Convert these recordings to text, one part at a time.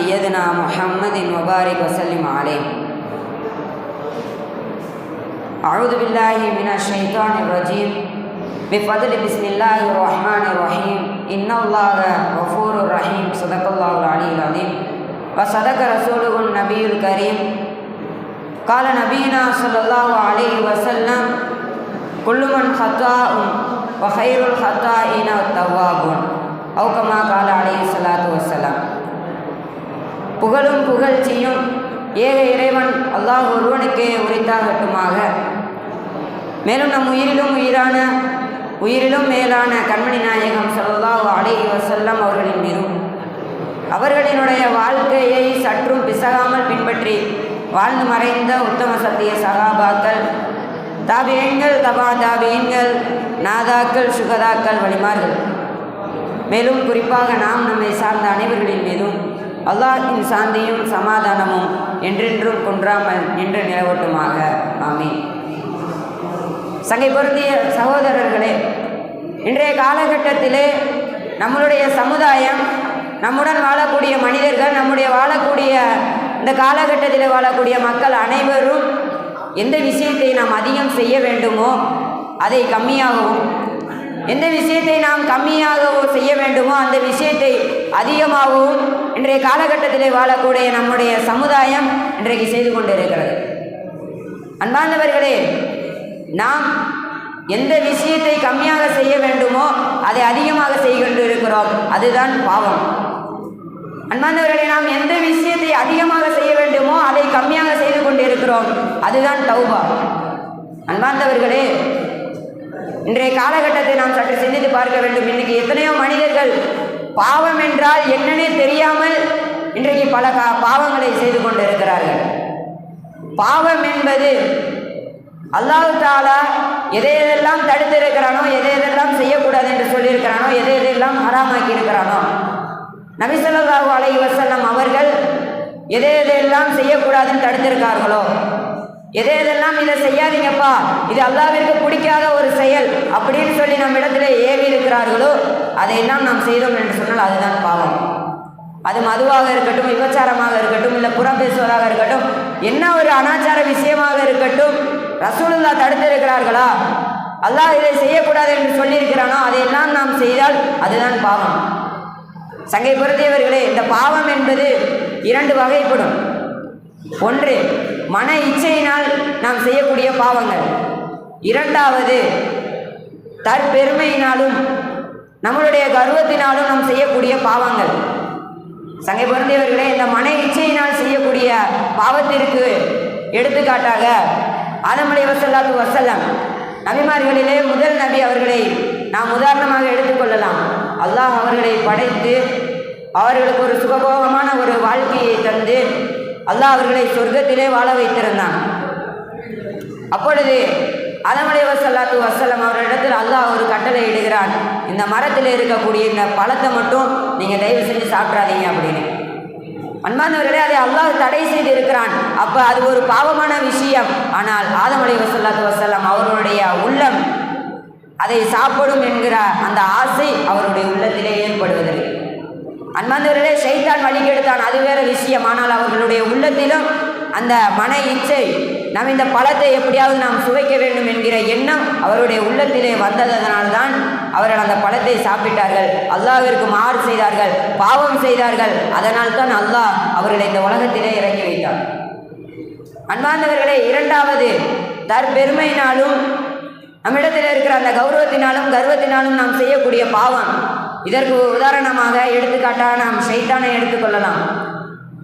سيدنا محمد وبارك وسلم عليه أعوذ بالله من الشيطان الرجيم بفضل بسم الله الرحمن الرحيم إن الله غفور رحيم صدق الله العلي العظيم وصدق رسوله النبي الكريم قال نبينا صلى الله عليه وسلم كل من خطاء وخير الخطائين التوابون أو كما قال عليه الصلاة والسلام புகழும் புகழ்ச்சியும் ஏக இறைவன் அல்லாஹ் ஒருவனுக்கே உரித்தாகட்டுமாக. மேலும் நம் உயிரிலும் உயிரான உயிரிலும் மேலான கண்மணி நாயகம் ஸல்லல்லாஹு அலை வசல்லம் அவர்களின் மீதும் அவர்களினுடைய வாழ்க்கையை சற்றும் பிசகாமல் பின்பற்றி வாழ்ந்து மறைந்த உத்தம சத்திய சகாபாக்கள் தாபியங்கள் தபா தாபியங்கள் நாதாக்கள் சுகதாக்கள் வழிமார்கள். மேலும் குறிப்பாக நாம் நம்மை சார்ந்த அனைவர்களின் அல்லாஹின் சாந்தியும் சமாதானமும் என்றென்றும் குன்றாமல் நின்று நிலவட்டுமாக. ஆமீன். சங்கை பொருந்திய சகோதரர்களே இன்றைய காலகட்டத்திலே நம்மளுடைய சமுதாயம் நம்முடன் வாழக்கூடிய மனிதர்கள் நம்முடைய வாழக்கூடிய இந்த காலகட்டத்தில் வாழக்கூடிய மக்கள் அனைவரும் எந்த விஷயத்தை நாம் அதிகம் செய்ய வேண்டுமோ அதை கம்மியாகவும் எந்த விஷயத்தை நாம் கம்மியாகவோ செய்ய வேண்டுமோ அந்த விஷயத்தை அதிகமாகவும் இன்றைய காலகட்டத்தில் வாழக்கூடிய நம்முடைய சமுதாயம் இன்றைக்கு செய்து கொண்டிருக்கிறது. அன்பார்ந்தவர்களே நாம் எந்த விஷயத்தை கம்மியாக செய்ய வேண்டுமோ அதை அதிகமாக செய்கின்ற இருக்கிறோம் அதுதான் பாவம். அன்பார்ந்தவர்களே நாம் எந்த விஷயத்தை அதிகமாக செய்ய வேண்டுமோ அதை கம்மியாக செய்து கொண்டு இருக்கிறோம் அதுதான் தௌபா. அன்பார்ந்தவர்களே இன்றைய காலகட்டத்தை நாம் சற்று சிந்தித்து பார்க்க வேண்டும். இன்னைக்கு எத்தனையோ மனிதர்கள் பாவம் என்றால் என்னன்னே தெரியாமல் இன்றைக்கு பல கா பாவங்களை செய்து கொண்டிருக்கிறார்கள். பாவம் என்பது அல்லாஹு தாலா எதை எதெல்லாம் தடுத்திருக்கிறானோ எதை எதெல்லாம் செய்யக்கூடாது என்று சொல்லியிருக்கிறானோ எதை எதையெல்லாம் ஹராமாக்கி இருக்கிறானோ நபிசல்லாஹு அலை வசல்லம் அவர்கள் எதை எதையெல்லாம் செய்யக்கூடாதுன்னு தடுத்திருக்கார்களோ எதை எதெல்லாம் இதை செய்யாதீங்கப்பா. இது அல்லாவிற்கு பிடிக்காத ஒரு செயல் அப்படின்னு சொல்லி நம்ம இடத்துல ஏவி இருக்கிறார்களோ அதையெல்லாம் நாம் செய்தோம் என்று சொன்னால் அதுதான் பாவம். அது மதுவாக இருக்கட்டும் விபச்சாரமாக இருக்கட்டும் இல்லை புறம் பேசுவதாக இருக்கட்டும் என்ன ஒரு அனாச்சார விஷயமாக இருக்கட்டும் ரசூலுல்லா தடுத்திருக்கிறார்களா? அல்லாஹ் இதை செய்யக்கூடாது என்று சொல்லியிருக்கிறானோ அதையெல்லாம் நாம் செய்தால் அதுதான் பாவம். சங்கை பொருத்தியவர்களே இந்த பாவம் என்பது இரண்டு வகைப்படும். ஒன்று மன இச்சையினால் நாம் செய்யக்கூடிய பாவங்கள். இரண்டாவது தற்பெருமையினாலும் நம்மளுடைய கர்வத்தினாலும் நாம் செய்யக்கூடிய பாவங்கள். சங்கை பொருந்தியவர்களே இந்த மன இச்சையினால் செய்யக்கூடிய பாவத்திற்கு எடுத்துக்காட்டாக ஆதமலை வசல்லாத்து வசல்லம். நபிமார்களிலே முதல் நபி அவர்களை நாம் உதாரணமாக எடுத்துக்கொள்ளலாம் அல்லாஹ் அவர்களை படைத்து அவர்களுக்கு ஒரு சுகபோகமான ஒரு வாழ்க்கையை தந்து அல்லாஹ் அவர்களை சொர்க்கத்திலே வாழ வைத்திருந்தான். அப்பொழுது அலமலை வசல்லாத்து வசலம் அவரிடத்தில் அல்லாஹ் ஒரு கட்டளை இடுகிறான். இந்த மரத்தில் இருக்கக்கூடிய இந்த பழத்தை மட்டும் நீங்கள் தயவு செஞ்சு சாப்பிட்றாதீங்க அப்படின்னு. அன்பானவர்களே அதை அல்லாஹ் தடை செய்து இருக்கிறான் அப்போ அது ஒரு பாவமான விஷயம். ஆனால் ஆதமலை வசல்லாத்து வசல்லாம் அவர்களுடைய உள்ளம் அதை சாப்பிடும் என்கிற அந்த ஆசை அவருடைய உள்ளத்திலே ஏற்படுவதில்லை. அன்பாந்தவர்களே வழி வழிகெடுத்தான் அது வேற விஷயம். ஆனால் அவர்களுடைய உள்ளத்திலும் அந்த மன இச்சை நாம் இந்த பழத்தை எப்படியாவது நாம் சுவைக்க வேண்டும் என்கிற எண்ணம் அவருடைய உள்ளத்திலே வந்ததனால்தான் அவர்கள் அந்த பழத்தை சாப்பிட்டார்கள். அல்லாவிற்கு மாறு செய்தார்கள் பாவம் செய்தார்கள். அதனால் தான் அல்லாஹ் அவர்களை இந்த உலகத்திலே இறங்கி வைத்தார். அன்பார்ந்தவர்களே இரண்டாவது தற்பெருமையினாலும் நம்மிடத்தில் இருக்கிற அந்த கௌரவத்தினாலும் கர்வத்தினாலும் நாம் செய்யக்கூடிய பாவம். இதற்கு உதாரணமாக எடுத்துக்காட்டாக நாம் ஷைத்தானை எடுத்துக்கொள்ளலாம்.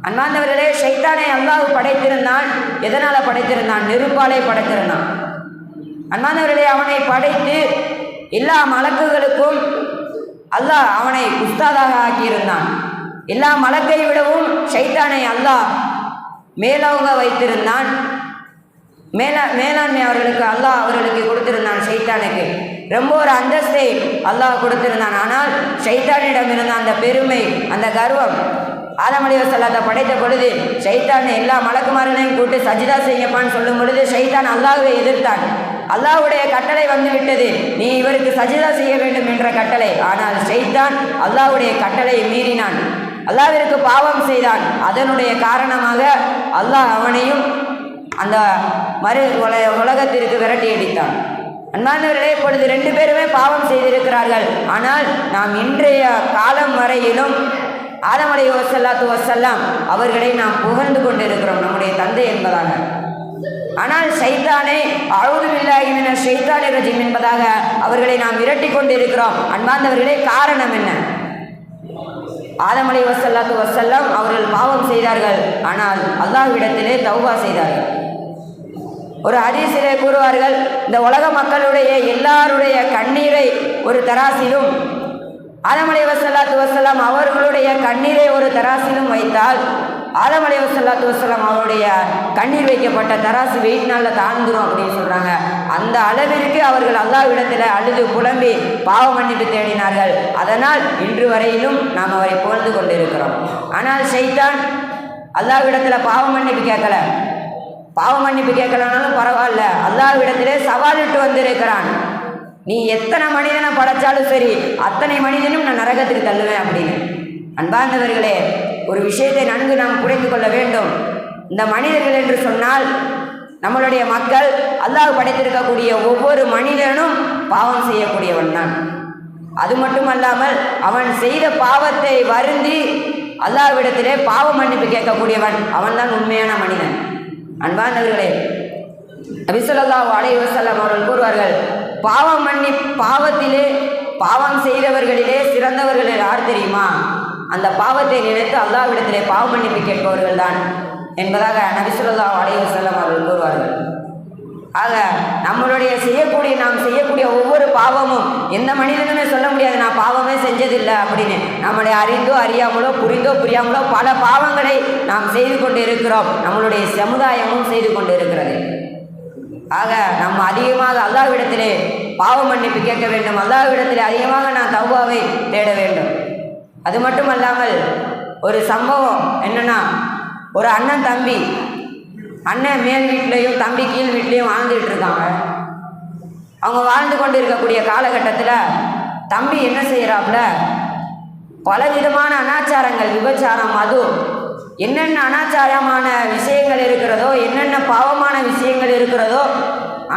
அன்பாந்தவர்களே ஷைத்தானை அல்லாஹ் படைத்திருந்தான். எதனால் படைத்திருந்தான்? நெருப்பாலே படைத்திருந்தான். அன்பாந்தவர்களே அவனை படைத்து எல்லா மலக்குகளுக்கும் அல்லாஹ் அவனை உஸ்தாதாக ஆக்கியிருந்தான். எல்லா மலக்கை விடவும் ஷைத்தானை அல்லாஹ் மேலோங்க வைத்திருந்தான். மேலா மேலாண்மை அவர்களுக்கு அல்லாஹ் அவர்களுக்கு கொடுத்திருந்தான் ஷைத்தானுக்கு ரொம்ப ஒரு அந்தஸ்தை அல்லாஹ் கொடுத்திருந்தான். ஆனால் ஷைத்தானிடம் இருந்த அந்த பெருமை அந்த கர்வம் ஆதம் அலைவசல்லாத்தை படைத்த பொழுது ஷைத்தான் எல்லா மலக்குமாரனையும் கூட்டு சஜிதா செய்யப்பான்னு சொல்லும் பொழுது ஷைத்தான் அல்லாஹுவை எதிர்த்தான். அல்லாஹுடைய கட்டளை வந்து விட்டது. நீ இவருக்கு சஜிதா செய்ய வேண்டும் என்ற கட்டளை. ஆனால் ஷைத்தான் அல்லாஹுடைய கட்டளை மீறினான். அல்லாவிற்கு பாவம் செய்தான். அதனுடைய காரணமாக அல்லாஹ் அவனையும் அந்த மறு உல உலகத்திற்கு விரட்டி அடித்தான். அன்பானவர்களே இப்பொழுது ரெண்டு பேருமே பாவம் செய்திருக்கிறார்கள். ஆனால் நாம் இன்றைய காலம் வரையிலும் ஆதமலை வசல்லாத்து வசல்லாம் அவர்களை நாம் புகழ்ந்து கொண்டிருக்கிறோம் நம்முடைய தந்தை என்பதாக. ஆனால் சைத்தானே அழுதுமில்லாகின சைத்தானே ரஜிம் என்பதாக அவர்களை நாம் விரட்டி கொண்டிருக்கிறோம். அன்பார்ந்தவர்களே காரணம் என்ன? ஆதமலை வசல்லாத்து வசல்லாம் அவர்கள் பாவம் செய்தார்கள். ஆனால் அல்லாஹ்விடத்திலே தௌவா செய்தார்கள். ஒரு ஹதீஸிலே கூறுவார்கள் இந்த உலக மக்களுடைய எல்லாருடைய கண்ணீரை ஒரு தராசிலும் ஆதமலை வசல்லாத்து வசலாம் அவர்களுடைய கண்ணீரை ஒரு தராசிலும் வைத்தால் ஆதமலை வசல்லாத்து வசலாம் அவருடைய கண்ணீர் வைக்கப்பட்ட தராசு வெயிட் நாளில் தாழ்ந்துடும் அப்படின்னு சொல்கிறாங்க அந்த அளவிற்கு அவர்கள் அல்லாஹ்விடத்தில் அழுது புலம்பி பாவ மன்னிப்பு தேடினார்கள். அதனால் இன்று வரையிலும் நாம் அவரை புகழ்ந்து கொண்டிருக்கிறோம். ஆனால் ஷைத்தான் அல்லாஹ்விடத்தில் பாவ மன்னிப்பு கேட்கல. பாவ மன்னிப்பு கேட்கலனாலும் பரவாயில்ல. அல்லாவிடத்திலே சவாலிட்டு வந்திருக்கிறான். நீ எத்தனை மனிதனை படைச்சாலும் சரி அத்தனை மனிதனும் நான் நரகத்துக்கு தள்ளுவேன் அப்படின்னு. அன்பார்ந்தவர்களே ஒரு விஷயத்தை நன்கு நாம் புரிந்து கொள்ள வேண்டும். இந்த மனிதர்கள் என்று சொன்னால் நம்மளுடைய மக்கள் அல்லாஹ் படைத்திருக்கக்கூடிய ஒவ்வொரு மனிதனும் பாவம் செய்யக்கூடியவன் தான். அது மட்டுமல்லாமல் அவன் செய்த பாவத்தை வருந்தி அல்லாஹ்விடத்திலே பாவ மன்னிப்பு கேட்கக்கூடியவன் அவன்தான் உண்மையான மனிதன். அன்பானவர்களே அபிசல்லாஹு அலைஹி வஸல்லம் அவர்கள் கூறுவார்கள் பாவம் மன்னி பாவத்திலே பாவம் செய்தவர்களிலே சிறந்தவர்கள் யார் தெரியுமா? அந்த பாவத்தை நினைத்து அல்லாவிடத்திலே பாவ மன்னிப்பு கேட்பவர்கள் தான் என்பதாக நபிசுல்லா அலைஹி அவர்கள் கூறுவார்கள். ஆக நம்மளுடைய செய்யக்கூடிய நாம் செய்யக்கூடிய ஒவ்வொரு பாவமும் எந்த மனிதனுமே சொல்ல முடியாது நான் பாவமே செஞ்சதில்லை அப்படின்னு. நம்மளை அறிந்தோ அறியாமலோ புரிந்தோ புரியாமலோ பல பாவங்களை நாம் செய்து கொண்டு இருக்கிறோம் நம்மளுடைய சமுதாயமும் செய்து கொண்டு இருக்கிறது ஆக நம்ம அதிகமாக அல்லாஹ்விடத்திலே பாவ மன்னிப்பு கேட்க வேண்டும். அல்லாஹ்விடத்திலே அதிகமாக நான் தவ்வாவை தேட வேண்டும். அது மட்டும் அல்லாமல் ஒரு சம்பவம் என்னன்னா ஒரு அண்ணன் தம்பி அண்ணன் மேல் வீட்லேயும் தம்பி கீழ் வீட்லேயும் வாழ்ந்துட்டு இருக்காங்க. அவங்க வாழ்ந்து கொண்டு இருக்கக்கூடிய காலகட்டத்தில் தம்பி என்ன செய்கிறாப்புல பலவிதமான அனாச்சாரங்கள் விபச்சாரம் மது. என்னென்ன அனாச்சாரமான விஷயங்கள் இருக்கிறதோ என்னென்ன பாவமான விஷயங்கள் இருக்கிறதோ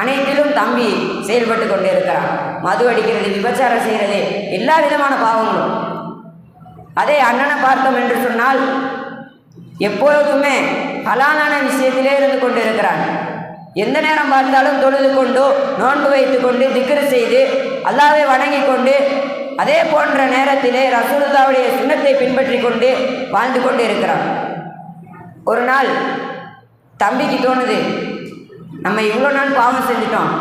அனைத்திலும் தம்பி செயல்பட்டு கொண்டு இருக்கிறான் மது அடிக்கிறது விபச்சாரம் செய்கிறது எல்லா விதமான பாவங்களும். அதே அண்ணனை பார்த்தோம் என்று சொன்னால் எப்பொழுதுமே ஹலாலான விஷயத்திலே இருந்து கொண்டு இருக்கிறான் எந்த நேரம் பார்த்தாலும் தொழுது கொண்டு நோன்பு வைத்து கொண்டு திக்ரு செய்து அல்லாவை வணங்கி கொண்டு அதே போன்ற நேரத்திலே ரசூலுல்லாவுடைய சுண்ணத்தை பின்பற்றி கொண்டு வாழ்ந்து கொண்டு இருக்கிறான் ஒரு நாள் தம்பிக்கு தோணுது நம்ம இவ்வளோ நாள் பாவம் செஞ்சிட்டோம்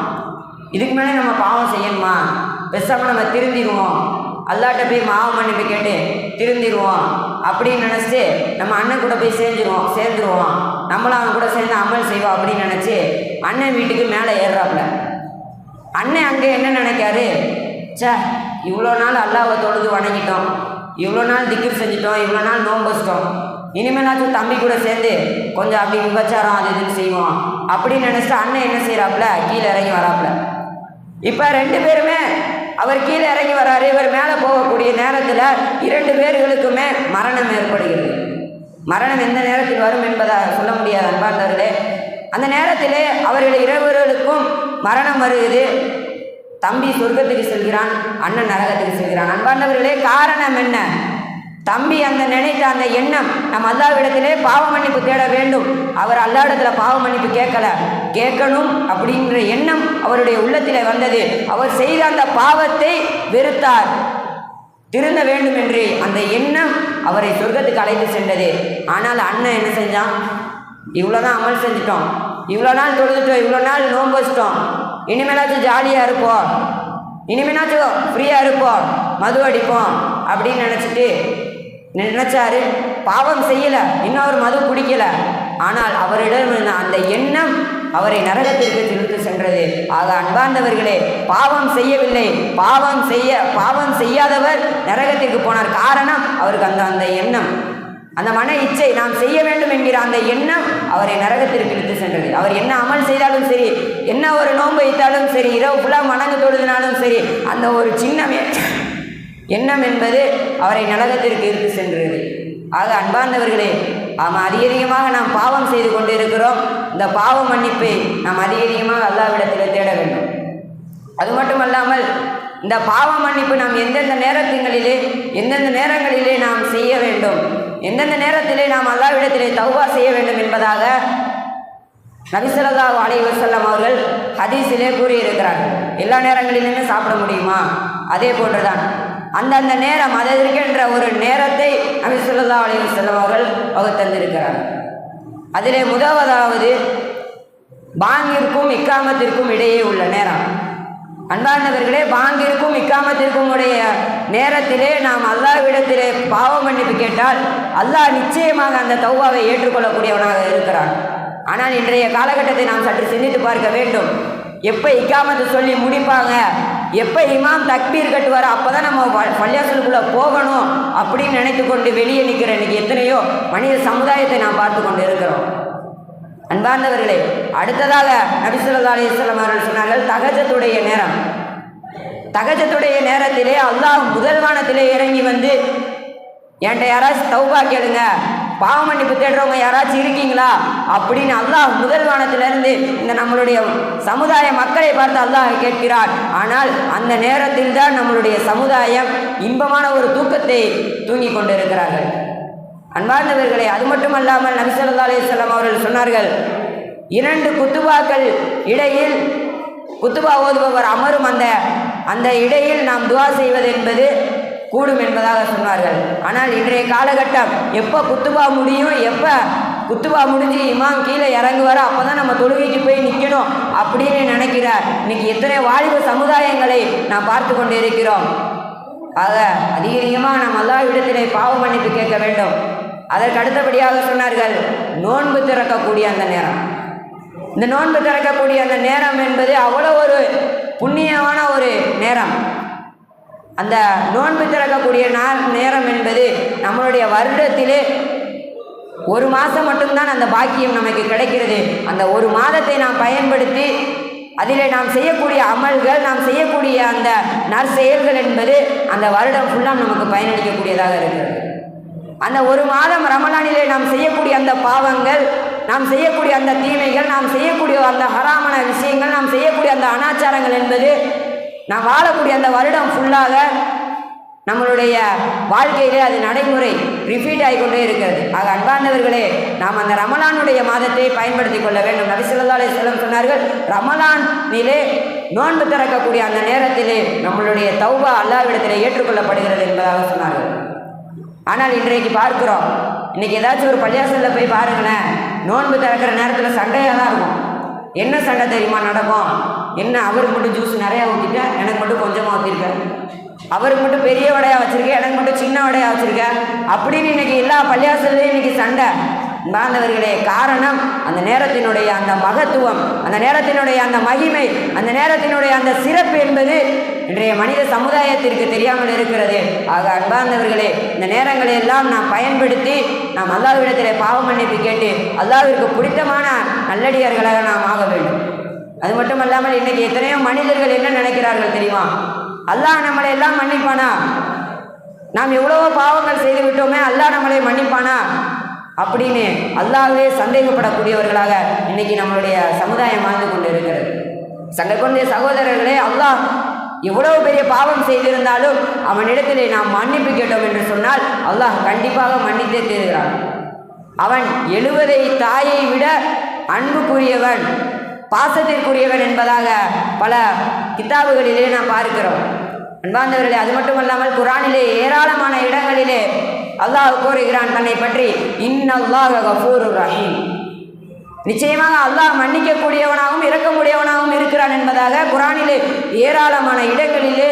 இதுக்கு மேலே நம்ம பாவம் செய்யணுமா? பேசாமல் நம்ம திருந்திடுவோம். அல்லாட்ட போய் மாவு மன்னிப்பு கேட்டு திருந்திடுவோம். அப்படின்னு நினச்சிட்டு நம்ம அண்ணன் கூட போய் சேர்ந்துருவோம் சேர்ந்துருவோம். நம்மளும் அவன் கூட சேர்ந்து அமல் செய்வோம் அப்படின்னு நினச்சி அண்ணன் வீட்டுக்கு மேலே ஏறுறாப்புல. அண்ணன் அங்கே என்ன நினைக்காரு? சே இவ்வளோ நாள் அல்லாவை தொழுது வணங்கிட்டோம். இவ்வளோ நாள் திக்கு செஞ்சிட்டோம் இவ்வளோ நாள் நோம்பச்சிட்டோம் இனிமேலாச்சும் தம்பி கூட சேர்ந்து கொஞ்சம் அப்படி விபச்சாரம் அது இதுன்னு செய்வோம் அப்படின்னு நினச்சிட்டு அண்ணன் என்ன செய்கிறாப்புல கீழே இறங்கி வராப்புல. இப்போ ரெண்டு பேருமே அவர் கீழே இறங்கி வராரு. இவர் மேலே போகக்கூடிய நேரத்தில் இரண்டு பேர்களுக்குமே மரணம் ஏற்படுகிறது. மரணம் எந்த நேரத்தில் வரும் என்பதாக சொல்ல முடியாது அன்பார்ந்தவர்களே. அந்த நேரத்திலே அவர்கள் இருவர்களுக்கும் மரணம் வருகிறது. தம்பி சொர்க்கத்துக்கு செல்கிறான் அண்ணன் நரகத்துக்கு செல்கிறான். அன்பார்ந்தவர்களே காரணம் என்ன? தம்பி அந்த நினைத்த அந்த எண்ணம் நம் அல்லாவிடத்திலே பாவ மன்னிப்பு தேட வேண்டும். அவர் அல்லாவிடத்தில் பாவ மன்னிப்பு கேட்கல. கேட்கணும் அப்படின்ற எண்ணம் அவருடைய உள்ளத்தில் வந்தது. அவர் செய்த அந்த பாவத்தை வெறுத்தார். திருந்த வேண்டும் என்று அந்த எண்ணம் அவரை சொர்க்கத்துக்கு அழைத்து சென்றது. ஆனால் அண்ணன் என்ன செஞ்சான்? இவ்வளோ தான் அமல் செஞ்சிட்டோம். இவ்வளோ நாள் தொழுதுட்டோம் இவ்வளோ நாள் நோன்பு வச்சிட்டோம். இனிமேலாச்சும் ஜாலியாக இருப்போம். இனிமேலாச்சும் ஃப்ரீயாக இருப்போம். மது அடிப்போம் அப்படின்னு நினச்சிட்டு நினச்சாரு. பாவம் செய்யலை. இன்னொரு மது குடிக்கல. ஆனால் அவரிடம் இருந்த அந்த எண்ணம் அவரை நரகத்திற்கு இழுத்து சென்றது. ஆக அன்பார்ந்தவர்களே பாவம் செய்யவில்லை. பாவம் செய்ய பாவம் செய்யாதவர் நரகத்திற்கு போனார். காரணம் அவருக்கு அந்த அந்த எண்ணம். அந்த மன இச்சை நாம் செய்ய வேண்டும் என்கிற அந்த எண்ணம் அவரை நரகத்திற்கு இழுத்து சென்றது. அவர் என்ன அமல் செய்தாலும் சரி என்ன ஒரு நோன்பு வைத்தாலும் சரி இரவு ஃபுல்லாக மணங்கு தொழுதினாலும் சரி அந்த ஒரு சின்னமே எண்ணம் என்பது அவரை நரகத்திற்கு இருந்து சென்றது. ஆக அன்பார்ந்தவர்களே நாம் அதிகமாக நாம் பாவம் செய்து கொண்டு இருக்கிறோம் இந்த பாவ மன்னிப்பை நாம் அதிகமாக அல்லாவிடத்தில் தேட வேண்டும். அது மட்டுமல்லாமல் இந்த பாவ மன்னிப்பு நாம் எந்தெந்த நேரத்துங்களிலே எந்தெந்த நேரங்களிலே நாம் செய்ய வேண்டும் எந்தெந்த நேரத்திலே நாம் அல்லாவிடத்திலே தௌவா செய்ய வேண்டும் என்பதாக நபிசல்லா அலைவசல்லம் அவர்கள் ஹதீஸிலே கூறியிருக்கிறார்கள். எல்லா நேரங்களிலுமே சாப்பிட முடியுமா? அதே போன்றுதான். அந்தந்த நேரம் அதற்கென்ற ஒரு நேரத்தை நபிசல்லா அலி செல்லம் அவர்கள் வகுத்தந்திருக்கிறார். அதிலே முதலாவதாவது பாங்கிற்கும் இக்காமத்திற்கும் இடையே உள்ள நேரம். அன்பார்ந்தவர்களே பாங்கிற்கும் இக்காமத்திற்கும் உடைய நேரத்திலே நாம் அல்லாவிடத்திலே பாவம் மன்னிப்பு கேட்டால் அல்லாஹ் நிச்சயமாக அந்த தௌவாவை ஏற்றுக்கொள்ளக்கூடியவனாக இருக்கிறான். ஆனால் இன்றைய காலகட்டத்தை நாம் சற்று சிந்தித்து பார்க்க வேண்டும். எப்போ இக்காமத்து சொல்லி முடிப்பாங்க? எப்போ இமாம் தக்பீர் கட்டுவார் அப்போ தான் நம்ம பள்ளியாசலுக்குள்ளே போகணும் அப்படின்னு நினைத்து கொண்டு வெளியே நிற்கிற இன்னைக்கு எத்தனையோ மனித சமுதாயத்தை நாம் பார்த்து கொண்டு இருக்கிறோம் அன்பார்ந்தவர்களே அடுத்ததாக நபிசுல்லா அலிஸ்லாம் அவர்கள் சொன்னார்கள் தகஜத்துடைய நேரம். தகஜத்துடைய நேரத்திலே அல்லாஹ் முதல் வானத்திலே இறங்கி வந்து என்கிட்ட யாராச்சும் தௌபா கேளுங்க பாவ மன்னிப்பு தேடுறவங்க யாராச்சும் இருக்கீங்களா? அப்படின்னு அல்லாஹ் முதல் வானத்திலிருந்து இந்த நம்மளுடைய சமுதாய மக்களை பார்த்து அல்லாஹ் கேட்கிறார். ஆனால் அந்த நேரத்தில் தான் நம்மளுடைய சமுதாயம் இன்பமான ஒரு தூக்கத்தை தூங்கி கொண்டிருக்கிறார்கள். அன்பார்ந்தவர்களே அது மட்டுமல்லாமல் நபிசல்லா அலிசல்லாம் அவர்கள் சொன்னார்கள் இரண்டு குத்துபாக்கள் இடையில் குத்துபா ஓதுபவர் அமரும் அந்த அந்த இடையில் நாம் துவா செய்வது என்பது கூடும் என்பதாக சொன்னார்கள். ஆனால் இன்றைய காலகட்டம் எப்போ குத்துபா முடியும் எப்போ குத்துபா முடிஞ்சு இமாம் கீழே இறங்குவாரோ அப்போ தான் நம்ம தொழுகைக்கு போய் நிற்கணும் அப்படின்னு நினைக்கிறார். இன்னைக்கு எத்தனை வாலிப சமுதாயங்களை நாம் பார்த்து கொண்டு இருக்கிறோம் ஆக அதிக அதிகமாக நாம் இடத்திலே பாவ மன்னிப்பு கேட்க வேண்டும். அதற்கு அடுத்தபடியாக சொன்னார்கள் நோன்பு திறக்கக்கூடிய அந்த நேரம். இந்த நோன்பு திறக்கக்கூடிய அந்த நேரம் என்பது அவ்வளோ ஒரு புண்ணியமான ஒரு நேரம். அந்த நோன்பு திறக்கக்கூடிய நாள் நேரம் என்பது நம்மளுடைய வருடத்திலே ஒரு மாதம் மட்டும்தான் அந்த பாக்கியம் நமக்கு கிடைக்கிறது. அந்த ஒரு மாதத்தை நாம் பயன்படுத்தி அதிலே நாம் செய்யக்கூடிய அமல்கள் நாம் செய்யக்கூடிய அந்த நற்செயல்கள் என்பது அந்த வருடம் ஃபுல்லாக நமக்கு பயனளிக்கக்கூடியதாக இருக்கிறது. அந்த ஒரு மாதம் ரமலானிலே நாம் செய்யக்கூடிய அந்த பாவங்கள் நாம் செய்யக்கூடிய அந்த தீமைகள் நாம் செய்யக்கூடிய அந்த ஹராமன விஷயங்கள் நாம் செய்யக்கூடிய அந்த அனாச்சாரங்கள் என்பது நாம் வாழக்கூடிய அந்த வருடம் ஃபுல்லாக நம்மளுடைய வாழ்க்கையிலே அது நடைமுறை ரிப்பீட் ஆகிக்கொண்டே இருக்கிறது. ஆக அன்பார்ந்தவர்களே நாம் அந்த ரமலானுடைய மாதத்தை பயன்படுத்தி கொள்ள வேண்டும். நபிசல்லா செல்லம் சொன்னார்கள் ரமலானிலே நோன்பு திறக்கக்கூடிய அந்த நேரத்திலே நம்மளுடைய தௌபா அல்லாவிடத்திலே ஏற்றுக்கொள்ளப்படுகிறது என்பதாக சொன்னார்கள். ஆனால் இன்றைக்கு பார்க்கிறோம் இன்னைக்கு ஏதாச்சும் ஒரு பள்ளியாசலில் போய் பாருங்களேன் நோன்பு திறக்கிற நேரத்தில் சண்டையாக தான் இருக்கும். என்ன சண்டை தெரியுமா நடக்கும்? என்ன அவருக்கு மட்டும் ஜூஸ் நிறையா ஊற்றிட்டேன் எனக்கு மட்டும் கொஞ்சமாக ஊற்றிருக்கேன் அவருக்கு மட்டும் பெரிய வடையாக வச்சுருக்கேன் எனக்கு மட்டும் சின்ன வடையாக வச்சுருக்கேன் அப்படின்னு இன்னைக்கு எல்லா பள்ளியாசல்லையும் இன்னைக்கு சண்டை. பாந்தவர்களே காரணம் அந்த நேரத்தினுடைய அந்த மகத்துவம் அந்த நேரத்தினுடைய அந்த மகிமை அந்த நேரத்தினுடைய அந்த சிறப்பு என்பது இன்றைய மனித சமுதாயத்திற்கு தெரியாமல் இருக்கிறது. ஆக அன்பார்ந்தவர்களே இந்த நேரங்களை எல்லாம் நாம் பயன்படுத்தி நாம் அல்லாவிடத்திலே பாவ மன்னிப்பு கேட்டு அல்லாவிற்கு பிடித்தமான நல்லடியார்களாக நாம் ஆக வேண்டும். அது மட்டும் அல்லாமல் இன்னைக்கு எத்தனையோ மனிதர்கள் என்ன நினைக்கிறார்கள் தெரியுமா? அல்லாஹ் நம்மளை எல்லாம் மன்னிப்பானா? நாம் எவ்வளவோ பாவங்கள் செய்து விட்டோமே அல்லாஹ் நம்மளை மன்னிப்பானா? அப்படின்னு அல்லாவே சந்தேகப்படக்கூடியவர்களாக இன்னைக்கு நம்மளுடைய சமுதாயம் வாழ்ந்து கொண்டு இருக்கிறது சங்கற்கொண்டிய சகோதரர்களே அல்லாஹ் எவ்வளவு பெரிய பாவம் செய்திருந்தாலும் அவனிடத்திலே நாம் மன்னிப்பு கேட்டோம் என்று சொன்னால் அல்லாஹ் கண்டிப்பாக மன்னித்தே தேடுகிறான் அவன் எழுவதை தாயை விட அன்புக்குரியவன். பாசத்திற்குரியவன் என்பதாக பல கிதாபுகளிலே நாம் பார்க்கிறோம். அன்பார்ந்தவர்களே அது மட்டுமல்லாமல் குரானிலே ஏராளமான இடங்களிலே அல்லாஹ் கூறுகிறான் தன்னை பற்றி இன்னல்லாஹ் கஃபூர் ரஹீம். நிச்சயமாக அல்லாஹ் மன்னிக்கக்கூடியவனாகவும் இறக்கக்கூடியவனாகவும் இருக்கிறான் என்பதாக குரானிலே ஏராளமான இடங்களிலே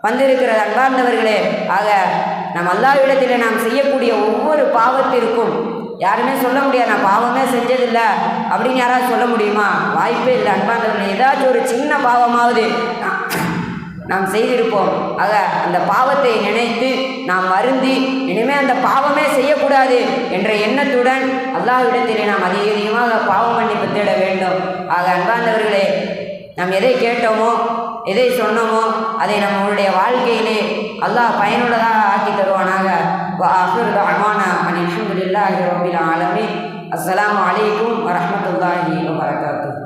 வந்திருக்கிறது. அன்பார்ந்தவர்களே ஆக நம் அல்லாஹ்விடத்தில் நாம் செய்யக்கூடிய ஒவ்வொரு பாவத்திற்கும் யாருமே சொல்ல முடியாது. நான் பாவமே செஞ்சதில்லை. அப்படின்னு யாராவது சொல்ல முடியுமா? வாய்ப்பே இல்லை. அன்பார்ந்தவர்களே ஏதாச்சும் ஒரு சின்ன பாவமாவது நாம் செய்திருப்போம். ஆக அந்த பாவத்தை நினைத்து நாம் வருந்தி இனிமேல் அந்த பாவமே செய்யக்கூடாது என்ற எண்ணத்துடன் அல்லாஹ்விடத்திலே நாம் அதிக அதிகமாக பாவம் மன்னிப்பு தேட வேண்டும். ஆக அன்பார்ந்தவர்களே நாம் எதை கேட்டோமோ எதை சொன்னோமோ அதை நம்மளுடைய வாழ்க்கையிலே அல்லாஹ் பயனுள்ளதாக ஆக்கி தருவானாக. அஃபர் அமானா அலமதுல்லாஹி ரபில் ஆலமி அஸ்ஸலாமு அலைக்கும் வரஹ்மத்துல்லாஹி வபரகாத்துஹு.